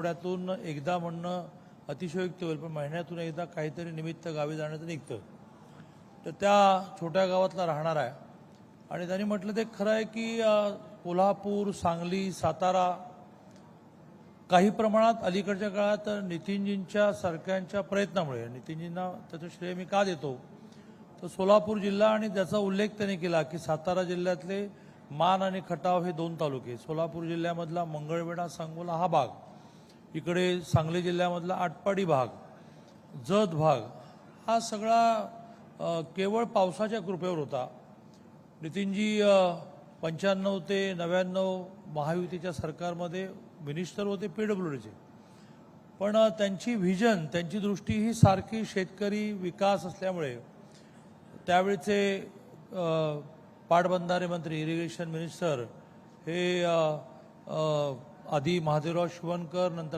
आठवड्यातून एकदा म्हणणं अतिशयोक्त होईल पण महिन्यातून एकदा काहीतरी निमित्त गावी जाण्याचं निघतं. तर त्या छोट्या गावातला राहणार आहे. आणि त्यांनी म्हटलं ते खरं आहे की कोल्हापूर सांगली सातारा काही प्रमाणात अलीकडच्या काळात नितीनजींच्या सारख्यांच्या प्रयत्नामुळे नितीनजींना त्याचं श्रेय मी का देतो? तर सोलापूर जिल्हा आणि त्याचा उल्लेख त्यांनी केला की सातारा जिल्ह्यातले मान आणि खटाव हे दोन तालुके सोलापूर जिल्ह्यामधला मंगळवेढा सांगोला हा भाग इकडे सांगली जिल्ह्यामधला आटपाडी भाग जत भाग हा सगळा केवळ पावसाच्या कृपेवर होता. नितीनजी पंच्याण्णव ते नव्याण्णव महायुतीच्या सरकारमध्ये मिनिस्टर होते पी डब्ल्यू डीचे. पण त्यांची व्हिजन त्यांची दृष्टी ही सारखी शेतकरी विकास असल्यामुळे त्यावेळचे पाटबंधारे मंत्री इरिगेशन मिनिस्टर हे आधी महादेवराव शिवणकर नंतर